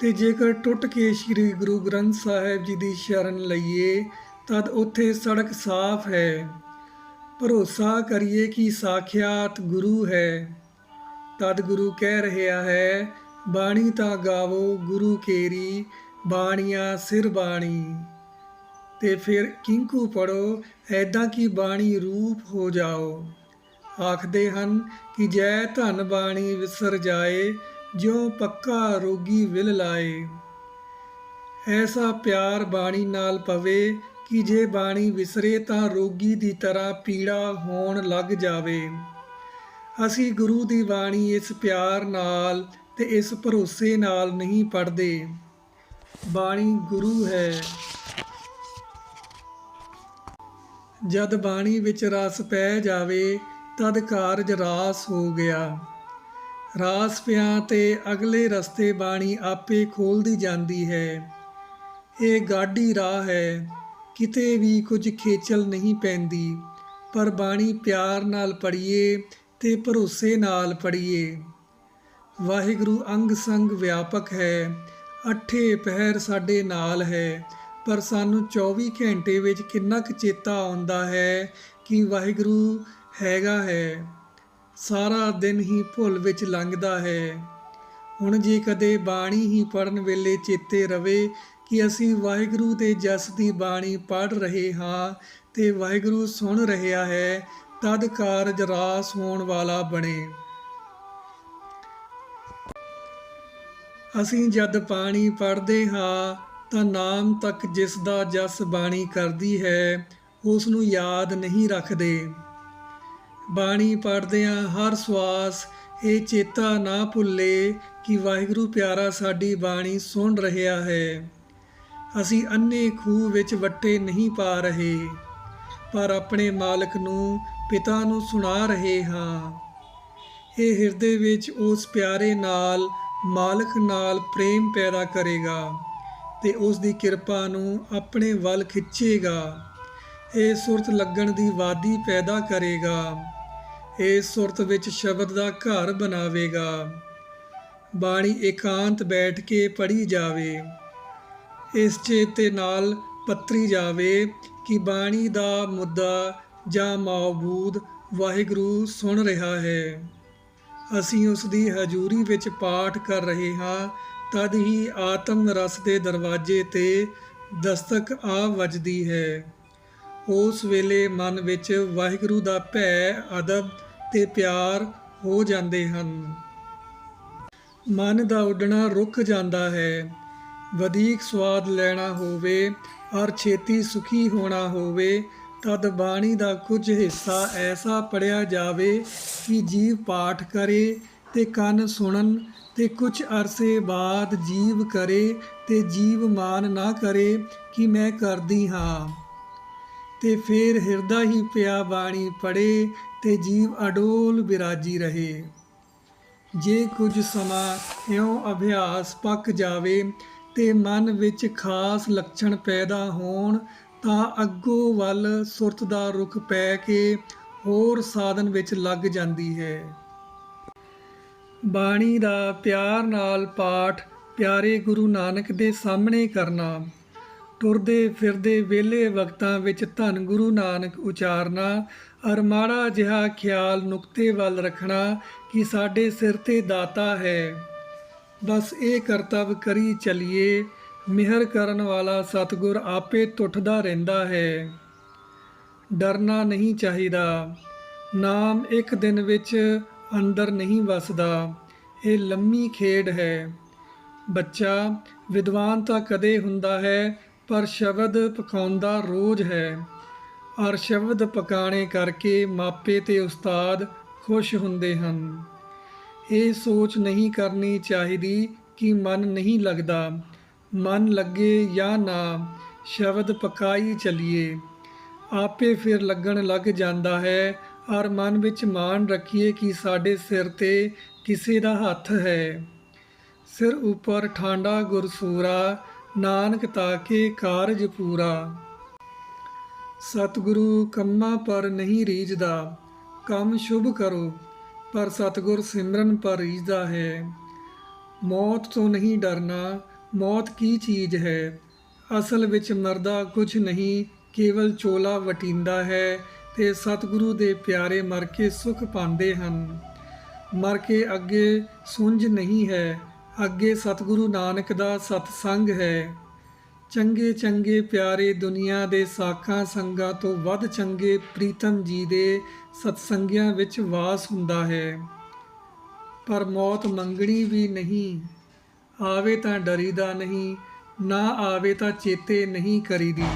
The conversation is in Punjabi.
ਤੇ ਜੇਕਰ ਟੁੱਟ ਕੇ ਸ੍ਰੀ ਗੁਰੂ ਗ੍ਰੰਥ ਸਾਹਿਬ ਜੀ ਦੀ ਸ਼ਰਨ ਲਈਏ, ਤਦ ਉੱਥੇ ਸੜਕ ਸਾਫ਼ ਹੈ। ਭਰੋਸਾ ਕਰੀਏ ਕਿ ਸਾਖਿਆਤ ਗੁਰੂ ਹੈ। ਤਦ ਗੁਰੂ ਕਹਿ ਰਿਹਾ ਹੈ, ਬਾਣੀ ਤਾਂ ਗਾਵੋ ਗੁਰੂ ਕੇਰੀ, ਬਾਣੀਆਂ ਸਿਰ ਬਾਣੀ। ਤੇ ਫਿਰ ਕਿੰਕੂ ਪੜੋ ਐਦਾਂ ਕਿ ਬਾਣੀ ਰੂਪ ਹੋ ਜਾਓ? ਆਖਦੇ ਹਨ ਕਿ ਜੈ ਧਨ ਬਾਣੀ ਵਿਸਰ ਜਾਏ ਜਿਉ ਪੱਕਾ ਰੋਗੀ ਵਿਲ ਲਾਏ। ਐਸਾ ਪਿਆਰ ਬਾਣੀ ਨਾਲ ਪਵੇ ਕਿ ਜੇ ਬਾਣੀ ਵਿਸਰੇ ਤਾਂ ਰੋਗੀ ਦੀ ਤਰ੍ਹਾਂ ਪੀੜਾ ਹੋਣ ਲੱਗ ਜਾਵੇ। ਅਸੀਂ ਗੁਰੂ ਦੀ ਬਾਣੀ ਇਸ ਪਿਆਰ ਨਾਲ ਤੇ ਇਸ ਭਰੋਸੇ ਨਾਲ ਨਹੀਂ ਪੜ੍ਹਦੇ। ਬਾਣੀ ਗੁਰੂ ਹੈ। ਜਦ ਬਾਣੀ ਵਿੱਚ ਰਸ ਪੈ ਜਾਵੇ, ਤਦ ਕਾਰਜ ਰਾਸ ਹੋ ਗਿਆ। ਰਾਸ ਪਿਆ ਤੇ ਅਗਲੇ ਰਸਤੇ ਬਾਣੀ ਆਪੇ ਖੋਲਦੀ ਜਾਂਦੀ ਹੈ। ਇਹ ਗਾਡੀ ਰਾਹ ਹੈ, ਕਿਤੇ ਵੀ ਕੁਝ ਖੇਚਲ ਨਹੀਂ ਪੈਂਦੀ, ਪਰ ਬਾਣੀ ਪਿਆਰ ਨਾਲ ਪੜ੍ਹੀਏ ਤੇ ਭਰੋਸੇ ਨਾਲ ਪੜ੍ਹੀਏ। ਵਾਹਿਗੁਰੂ ਅੰਗ ਸੰਗ ਵਿਆਪਕ ਹੈ, ਅੱਠੇ ਪਹਿਰ ਸਾਡੇ ਨਾਲ ਹੈ, ਪਰ ਸਾਨੂੰ 24 ਘੰਟੇ ਵਿੱਚ ਕਿੰਨਾ ਕੁ ਚੇਤਾ ਆਉਂਦਾ ਹੈ ਕਿ ਵਾਹਿਗੁਰੂ ਹੈਗਾ ਹੈ। ਸਾਰਾ ਦਿਨ ਹੀ ਭੁੱਲ ਵਿੱਚ ਲੰਘਦਾ ਹੈ। ਹੁਣ ਜੇ ਕਦੇ ਬਾਣੀ ਹੀ ਪੜਨ ਵੇਲੇ ਚੇਤੇ ਰਵੇ ਕਿ ਅਸੀਂ ਵਾਹਿਗੁਰੂ ਦੇ ਜਸ ਦੀ ਬਾਣੀ ਪੜ ਰਹੇ ਹਾਂ ਤੇ ਵਾਹਿਗੁਰੂ ਸੁਣ ਰਿਹਾ ਹੈ, ਤਦ ਕਾਰਜ ਰਾਸ ਹੋਣ ਵਾਲਾ ਬਣੇ। ਅਸੀਂ ਜਦ ਪਾਣੀ ਪੜਦੇ ਹਾਂ, ਤਾਂ ਨਾਮ ਤੱਕ ਜਿਸ ਦਾ ਜਸ ਬਾਣੀ ਕਰਦੀ ਹੈ, ਉਸ ਨੂੰ ਯਾਦ ਨਹੀਂ ਰੱਖਦੇ। ਬਾਣੀ ਪੜਦਿਆਂ ਹਰ ਸਵਾਸ ਇਹ ਚੇਤਾ ਨਾ ਭੁੱਲੇ ਕਿ ਵਾਹਿਗੁਰੂ ਪਿਆਰਾ ਸਾਡੀ ਬਾਣੀ ਸੁਣ ਰਿਹਾ ਹੈ। ਅਸੀਂ ਅੰਨੇ ਖੂਹ ਵਿੱਚ ਵੱਟੇ ਨਹੀਂ ਪਾ ਰਹੇ, ਪਰ ਆਪਣੇ ਮਾਲਕ ਨੂੰ, ਪਿਤਾ ਨੂੰ ਸੁਣਾ ਰਹੇ ਹਾਂ। ਇਹ ਹਿਰਦੇ ਵਿੱਚ ਉਸ ਪਿਆਰੇ ਨਾਲ, ਮਾਲਕ ਨਾਲ ਪ੍ਰੇਮ ਪੈਦਾ ਕਰੇਗਾ ਤੇ ਉਸ ਦੀ ਕਿਰਪਾ ਨੂੰ ਆਪਣੇ ਵੱਲ ਖਿੱਚੇਗਾ। ਇਹ ਸੁਰਤ ਲੱਗਣ ਦੀ ਵਾਦੀ ਪੈਦਾ ਕਰੇਗਾ। ਇਹ ਸੁਰਤ ਵਿੱਚ ਸ਼ਬਦ ਦਾ ਘਰ ਬਣਾਵੇਗਾ। ਬਾਣੀ ਇਕਾਂਤ ਬੈਠ ਕੇ ਪੜ੍ਹੀ ਜਾਵੇ। ਇਸ ਚੇਤੇ ਨਾਲ ਪੱਤਰੀ ਜਾਵੇ ਕਿ ਬਾਣੀ ਦਾ ਮੁੱਦਾ ਜਾਂ ਮੌਬੂਦ ਵਾਹਿਗੁਰੂ ਸੁਣ ਰਿਹਾ ਹੈ। ਅਸੀਂ ਉਸ ਦੀ ਹਜ਼ੂਰੀ ਵਿੱਚ ਪਾਠ ਕਰ ਰਹੇ ਹਾਂ, ਤਦ ਹੀ ਆਤਮ ਰਸ ਦੇ ਦਰਵਾਜ਼ੇ ਤੇ ਦਸਤਕ ਆ ਵੱਜਦੀ ਹੈ। ਉਸ ਵੇਲੇ ਮਨ ਵਿੱਚ ਵਾਹਿਗੁਰੂ ਦਾ ਭੈ, ਅਦਬ ਤੇ ਪਿਆਰ ਹੋ ਜਾਂਦੇ ਹਨ। ਮਨ ਦਾ ਉੱਡਣਾ ਰੁਕ ਜਾਂਦਾ ਹੈ। ਵਧੇਕ ਸਵਾਦ ਲੈਣਾ ਹੋਵੇ ਔਰ ਛੇਤੀ ਸੁਖੀ ਹੋਣਾ ਹੋਵੇ, ਤਦ ਬਾਣੀ ਦਾ ਕੁਝ ਹਿੱਸਾ ਐਸਾ ਪੜਿਆ ਜਾਵੇ ਕਿ ਜੀਵ ਪਾਠ ਕਰੇ ਤੇ ਕੰਨ ਸੁਣਨ ਤੇ ਕੁਝ ਅਰਸੇ ਬਾਅਦ ਜੀਵ ਕਰੇ ਤੇ ਜੀਵ ਮਾਨ ਨਾ ਕਰੇ ਕਿ ਮੈਂ ਕਰਦੀ ਹਾਂ। ਤੇ ਫਿਰ ਹਿਰਦਾ ਹੀ ਪਿਆ ਬਾਣੀ ਪੜੇ ਤੇ ਜੀਵ ਅਡੋਲ ਵਿਰਾਜੀ ਰਹੇ। ਜੇ ਕੁਝ ਸਮਾਂ ਇਉਂ ਅਭਿਆਸ ਪੱਕ ਜਾਵੇ ਤੇ ਮਨ ਵਿੱਚ ਖਾਸ ਲੱਛਣ ਪੈਦਾ ਹੋਣ, ਤਾਂ ਅੱਗੋਂ ਵੱਲ ਸੁਰਤ ਦਾ ਰੁਖ ਪੈ ਕੇ ਹੋਰ ਸਾਧਨ ਵਿੱਚ ਲੱਗ ਜਾਂਦੀ ਹੈ। ਬਾਣੀ ਦਾ ਪਿਆਰ ਨਾਲ ਪਾਠ ਪਿਆਰੇ ਗੁਰੂ ਨਾਨਕ ਦੇ ਸਾਹਮਣੇ ਕਰਨਾ। ਤੁਰਦੇ ਫਿਰਦੇ ਵਿਹਲੇ ਵਕਤਾਂ ਵਿੱਚ ਧੰਨ ਗੁਰੂ ਨਾਨਕ ਉਚਾਰਨਾ, ਅਰ ਮਾੜਾ ਜਿਹਾ ਖਿਆਲ ਨੁਕਤੇ ਵੱਲ ਰੱਖਣਾ ਕਿ ਸਾਡੇ ਸਿਰ ਤੇ ਦਾਤਾ ਹੈ। ਬਸ ਇਹ ਕਰਤੱਵ ਕਰੀ ਚਲੀਏ, ਮਿਹਰ ਕਰਨ ਵਾਲਾ ਸਤਿਗੁਰ ਆਪੇ ਟੁੱਟਦਾ ਰਹਿੰਦਾ ਹੈ। ਡਰਨਾ ਨਹੀਂ ਚਾਹੀਦਾ, ਨਾਮ ਇੱਕ ਦਿਨ ਵਿੱਚ ਅੰਦਰ ਨਹੀਂ ਵਸਦਾ, ਇਹ ਲੰਮੀ ਖੇਡ ਹੈ। ਬੱਚਾ, ਵਿਦਵਾਨ ਤਾਂ ਕਦੇ ਹੁੰਦਾ ਹੈ ਪਰ ਸ਼ਬਦ ਪਕਾਉਂਦਾ ਰੋਜ਼ ਹੈ। ਔਰ ਸ਼ਬਦ ਪਕਾਣੇ ਕਰਕੇ ਮਾਪੇ ਤੇ ਉਸਤਾਦ ਖੁਸ਼ ਹੁੰਦੇ ਹਨ। ਇਹ ਸੋਚ ਨਹੀਂ ਕਰਨੀ ਚਾਹੀਦੀ ਕਿ ਮਨ ਨਹੀਂ ਲੱਗਦਾ। ਮਨ ਲੱਗੇ ਜਾਂ ਨਾ, ਸ਼ਬਦ ਪਕਾਈ ਚਲੀਏ। ਆਪੇ ਫਿਰ ਲੱਗਣ ਲੱਗ ਜਾਂਦਾ ਹੈ। ਔਰ ਮਨ ਵਿੱਚ ਮਾਣ ਰੱਖੀਏ ਕਿ ਸਾਡੇ ਸਿਰ ਤੇ ਕਿਸੇ ਦਾ ਹੱਥ ਹੈ। ਸਿਰ ਉੱਪਰ ਠਾਂਡਾ ਗੁਰਸੂਰਾ ਨਾਨਕ ਤਾਕੇ ਕਾਰਜ ਪੂਰਾ। ਸਤਿਗੁਰੂ ਕੰਮਾਂ ਪਰ ਨਹੀਂ ਰੀਝਦਾ, ਕੰਮ ਸ਼ੁਭ ਕਰੋ, ਪਰ ਸਤਿਗੁਰ ਸਿਮਰਨ ਪਰ ਰੀਝਦਾ ਹੈ। ਮੌਤ ਤੋਂ ਨਹੀਂ ਡਰਨਾ, ਮੌਤ ਕੀ ਚੀਜ਼ ਹੈ? ਅਸਲ ਵਿੱਚ ਮਰਦਾ ਕੁਝ ਨਹੀਂ, ਕੇਵਲ ਚੋਲਾ ਵਟਿੰਦਾ ਹੈ ਤੇ ਸਤਿਗੁਰੂ ਦੇ ਪਿਆਰੇ ਮਰ ਕੇ ਸੁਖ ਪਾਉਂਦੇ ਹਨ। ਮਰ ਕੇ ਅੱਗੇ ਸੁੰਝ ਨਹੀਂ ਹੈ ਅੱਗੇ ਸਤਿਗੁਰੂ ਨਾਨਕ ਦਾ ਸਤਸੰਗ ਹੈ। ਚੰਗੇ ਚੰਗੇ ਪਿਆਰੇ ਦੁਨੀਆ ਦੇ ਸਾਖਾਂ ਸੰਗਾਂ ਤੋਂ ਵੱਧ ਚੰਗੇ ਪ੍ਰੀਤਮ ਜੀ ਦੇ ਸਤਸੰਗਿਆਂ ਵਿੱਚ ਵਾਸ ਹੁੰਦਾ ਹੈ। ਪਰ ਮੌਤ ਮੰਗਣੀ ਵੀ ਨਹੀਂ। ਆਵੇ ਤਾਂ ਡਰੀਦਾ ਨਹੀਂ, ਨਾ ਆਵੇ ਤਾਂ ਚੇਤੇ ਨਹੀਂ ਕਰੀਦੀ।